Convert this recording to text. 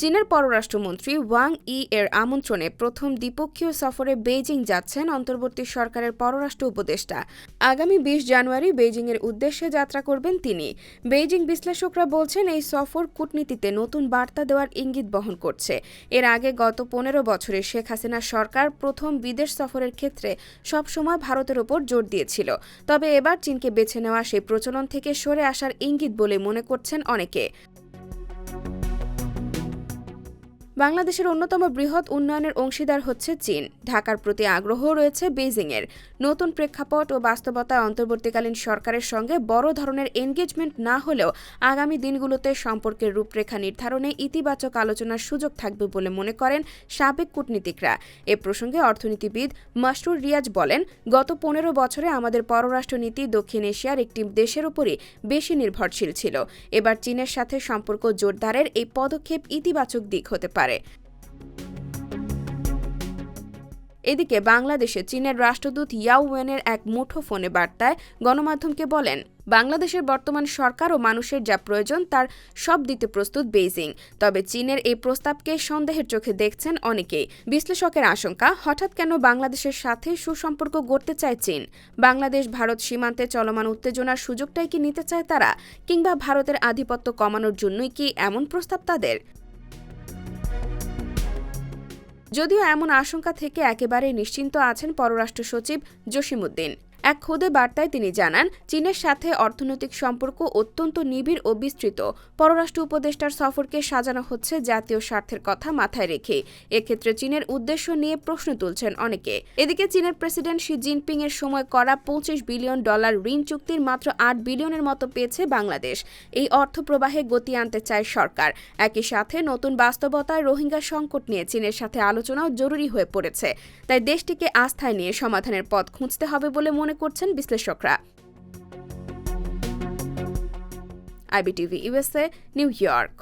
চীনের পররাষ্ট্রমন্ত্রী Wang Yi এর আমন্ত্রণে প্রথম দ্বিপক্ষীয় সফরে বেইজিং যাচ্ছেন অন্তর্বর্তী সরকারের পররাষ্ট্র উপদেষ্টা। আগামী বিশ জানুয়ারি বেইজিংয়ের উদ্দেশ্যে যাত্রা করবেন তিনি। বেইজিং বিশ্লেষকরা বলছেন, এই সফর কূটনীতিতে নতুন বার্তা দেওয়ার ইঙ্গিত বহন করছে। এর আগে গত পনেরো বছরে শেখ হাসিনা সরকার প্রথম বিদেশ সফরের ক্ষেত্রে সবসময় ভারতের ওপর জোর দিয়েছিল। তবে এবার চীনকে বেছে নেওয়া সেই প্রচলন থেকে সরে আসার ইঙ্গিত বলে মনে করছেন অনেকে। বাংলাদেশের অন্যতম বৃহৎ উন্নয়নের অংশীদার হচ্ছে চীন। ঢাকার প্রতি আগ্রহ রয়েছে বেইজিংয়ের। নতুন প্রেক্ষাপট ও বাস্তবতায় অন্তর্বর্তীকালীন সরকারের সঙ্গে বড় ধরনের এনগেজমেন্ট না হলেও আগামী দিনগুলোতে সম্পর্কের রূপরেখা নির্ধারণে ইতিবাচক আলোচনার সুযোগ থাকবে বলে মনে করেন সাবেক কূটনীতিকরা। এ প্রসঙ্গে অর্থনীতিবিদ মাসরুর রিয়াজ বলেন, গত পনেরো বছরে আমাদের পররাষ্ট্রনীতি দক্ষিণ এশিয়ার একটি দেশের উপরই বেশি নির্ভরশীল ছিল। এবার চীনের সাথে সম্পর্ক জোরদারের এই পদক্ষেপ ইতিবাচক দিক হতে পারে। এদিকে বাংলাদেশে চীনের রাষ্ট্রদূত ইয়াও ওয়েনের এক মুঠো ফোনে বার্তায় গণমাধ্যমকে বলেন, বাংলাদেশের বর্তমান সরকার ও মানুষের যা প্রয়োজন তার সব দিতে প্রস্তুত বেইজিং। তবে চীনের এই প্রস্তাবকে সন্দেহের চোখে দেখছেন অনেকেই। বিশ্লেষকের আশঙ্কা, হঠাৎ কেন বাংলাদেশের সাথে সুসম্পর্ক গড়তে চায় চীন? বাংলাদেশ, ভারত সীমান্তে চলমান উত্তেজনার সুযোগটাই কি নিতে চায় তারা? কিংবা ভারতের আধিপত্য কমানোর জন্যই কি এমন প্রস্তাব তাদের? যদিও এমন আশঙ্কা থেকে একেবারে নিশ্চিন্ত আছেন পররাষ্ট্র সচিব জসিমুদ্দিন এক খুদে বার্তায় তিনি জানান, চীনের সাথে অর্থনৈতিক সম্পর্ক অত্যন্ত নিবিড় ও বিস্তৃত। পররাষ্ট্র উপদেষ্টার সফরকে সাজানো হচ্ছে জাতীয় স্বার্থের কথা মাথায় রেখে। এক্ষেত্রে চীনের উদ্দেশ্য নিয়ে প্রশ্ন তুলছেন অনেকে। এদিকে চীনের প্রেসিডেন্ট শি জিনপিং এর সময় করা পঁচিশ বিলিয়ন ডলার ঋণ চুক্তির মাত্র আট বিলিয়নের মতো পেয়েছে বাংলাদেশ। এই অর্থ প্রবাহে গতি আনতে চায় সরকার। একই সাথে নতুন বাস্তবতায় রোহিঙ্গা সংকট নিয়ে চীনের সাথে আলোচনাও জরুরি হয়ে পড়েছে। তাই দেশটিকে আস্থায় নিয়ে সমাধানের পথ খুঁজতে হবে বলে মনে করছেন বিশ্লেষকরা। IBTV USA New York.